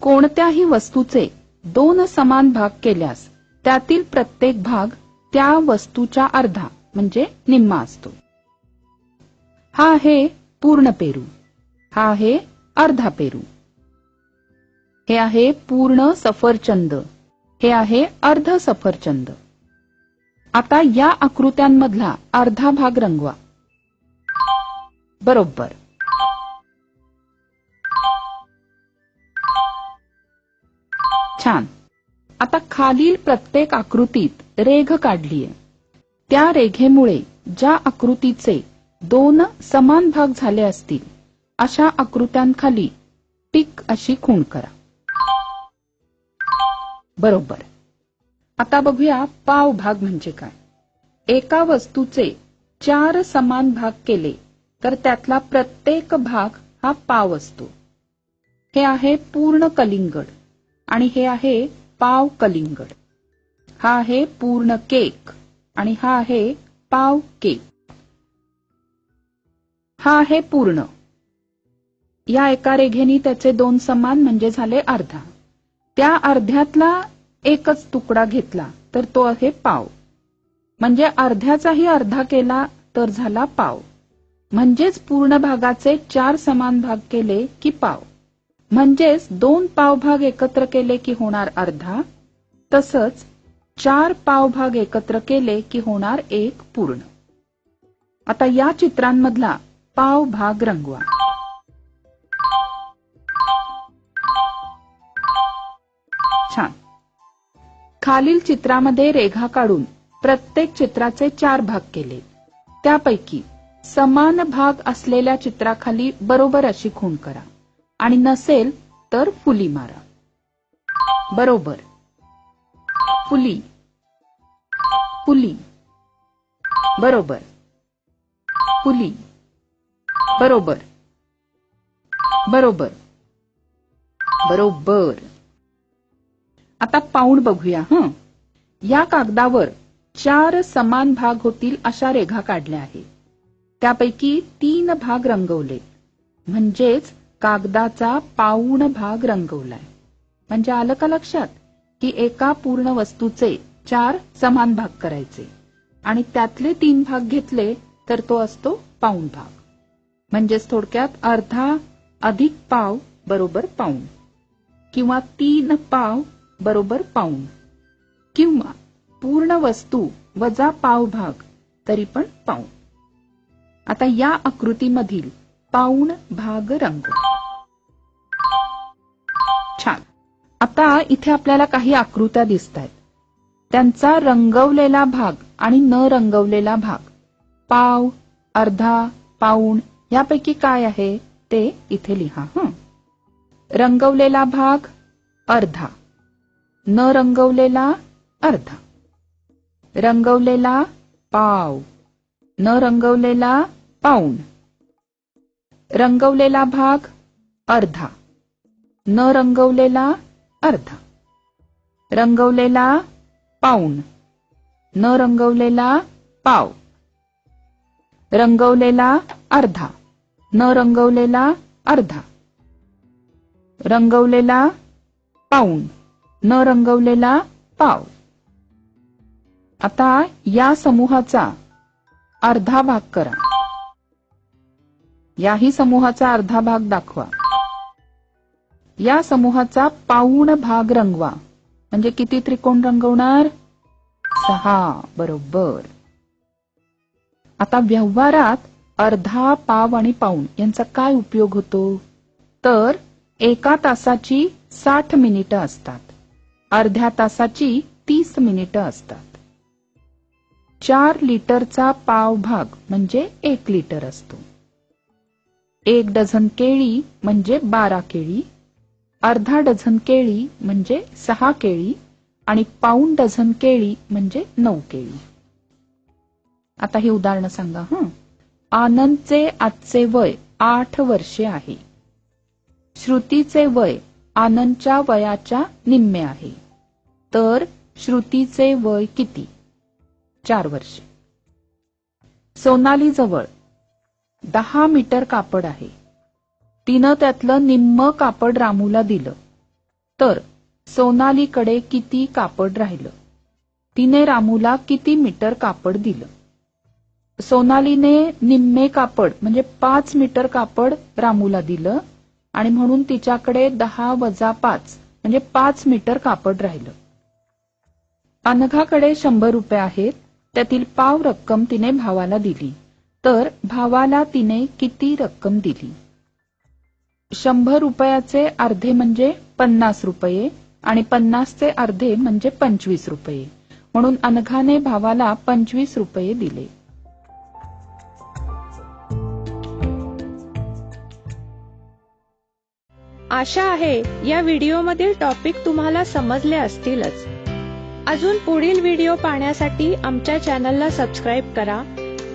कोणत्याही वस्तूचे दोन समान भाग केल्यास त्यातील प्रत्येक भाग त्या वस्तूच्या अर्धा म्हणजे निम्मा असतो. हा आहे पूर्ण पेरू. हा आहे अर्धा पेरू. हे आहे पूर्ण सफरचंद. हे आहे अर्ध सफरचंद. आता या आकृत्यांमधला अर्धा भाग रंगवा. बरोबर. छान. आता खालील प्रत्येक आकृतीत रेघ काढलीय. त्या रेघेमुळे ज्या आकृतीचे दोन समान भाग झाले असतील अशा आकृत्यांखाली टिक अशी खूण करा. बरोबर. आता बघूया पाव भाग म्हणजे काय. एका वस्तूचे चार समान भाग केले तर त्यातला प्रत्येक भाग हा पाव असतो. हे आहे पूर्ण कलिंगड. आणि हे आहे पाव कलिंगड. हा आहे पूर्ण केक आणि हा आहे पाव केक. हा आहे पूर्ण. या एका रेघेनी त्याचे दोन समान म्हणजे झाले अर्धा. त्या अर्ध्यातला एकच तुकडा घेतला तर तो आहे पाव. म्हणजे अर्ध्याचाही अर्धा केला तर झाला पाव. म्हणजेच पूर्ण भागाचे चार समान भाग केले की पाव. म्हणजेच दोन पावभाग एकत्र केले की होणार अर्धा तसंच चार पावभाग एकत्र केले की होणार एक पूर्ण. आता या चित्रांमधला पाव भाग रंगवा. छान. खालील चित्रामध्ये रेघा काढून प्रत्येक चित्राचे चार भाग केले. त्यापैकी समान भाग असलेल्या चित्राखाली बरोबर अशी खूण करा. आणि नसेल तर फुली मारा. बरोबर. फुली. फुली. बरोबर. फुली. बरोबर. बरोबर. बरोबर. आता पाऊण बघूया हं. या कागदावर चार समान भाग होतील अशा रेघा काढल्या आहेत. त्यापैकी तीन भाग रंगवले. म्हणजेच कागदाचा पाऊण भाग रंगवलाय. म्हणजे आलं का लक्षात? की एका पूर्ण वस्तूचे चार समान भाग करायचे. आणि त्यातले तीन भाग घेतले तर तो असतो पाऊण भाग. म्हणजेच थोडक्यात अर्धा अधिक पाव बरोबर पाऊण. किंवा तीन पाव बरोबर पाऊण. किंवा पूर्ण वस्तू वजा पाव भाग तरी पण पाऊण. आता या आकृतीमधील पाऊण भाग रंग. छान. आता इथे आपल्याला काही आकृत्या दिसत आहेत त्यांचा रंगवलेला भाग आणि न रंगवलेला भाग. पाव अर्धा पाऊण यापैकी काय आहे ते इथे लिहा हं. रंगवलेला भाग अर्धा. न रंगवलेला अर्धा. रंगवलेला पाव. न रंगवलेला पाऊण. रंगवलेला भाग अर्धा. न रंगवलेला अर्धा. रंगवलेला पाऊण. न रंगवलेला पाव. रंगवलेला अर्धा. न रंगवलेला अर्धा. रंगवलेला पाऊण. न रंगवलेला पाव. आता या समूहाचा अर्धा भाग करा. याही समूहाचा अर्धा भाग दाखवा. या समूहाचा पाऊण भाग रंगवा. म्हणजे किती त्रिकोण रंगवणार? सहा. बरोबर. आता व्यवहारात अर्धा पाव आणि पाऊण यांचा काय उपयोग होतो? तर एका तासाची साठ मिनिटं असतात. अर्ध्या तासाची तीस मिनिटं असतात. चार लिटरचा पाव भाग म्हणजे एक लिटर असतो. एक डझन केळी म्हणजे बारा केळी अर्धा डझन केळी म्हणजे सहा केळी आणि पाऊण डझन केळी म्हणजे नऊ केळी. आता ही उदाहरणं सांगा हं. आनंदचे आजचे वय आठ वर्षे आहे. श्रुतीचे वय आनंदच्या वयाच्या निम्मे आहे. तर श्रुतीचे वय किती? चार वर्षे. सोनालीजवळ दहा मीटर कापड आहे. तिनं त्यातलं निम्म कापड रामूला दिलं. तर सोनालीकडे किती कापड राहिलं? तिने रामूला किती मीटर कापड दिलं? सोनालीने निम्मे कापड म्हणजे पाच मीटर कापड रामूला दिलं आणि म्हणून तिच्याकडे दहा वजा पाच म्हणजे पाच मीटर कापड राहिलं. अनघाकडे शंभर रुपये आहेत त्यातील पाव रक्कम तिने भावाला दिली. तर भावाला तिने किती रक्कम दिली? शंभर रुपयाचे अर्धे म्हणजे पन्नास रुपये आणि पन्नासचे अर्धे म्हणजे पंचवीस रुपये. म्हणून अनघाने भावाला पंचवीस रुपये दिले. आशा आहे या व्हिडिओमधील टॉपिक तुम्हाला समजले असतीलच. अजून पुढील व्हिडिओ पाहण्यासाठी आमच्या चॅनलला सबस्क्राईब करा.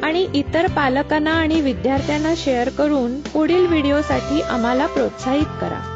आणि इतर पालकांना आणि विद्यार्थ्यांना शेअर करून पुढील व्हिडिओसाठी आम्हाला प्रोत्साहित करा.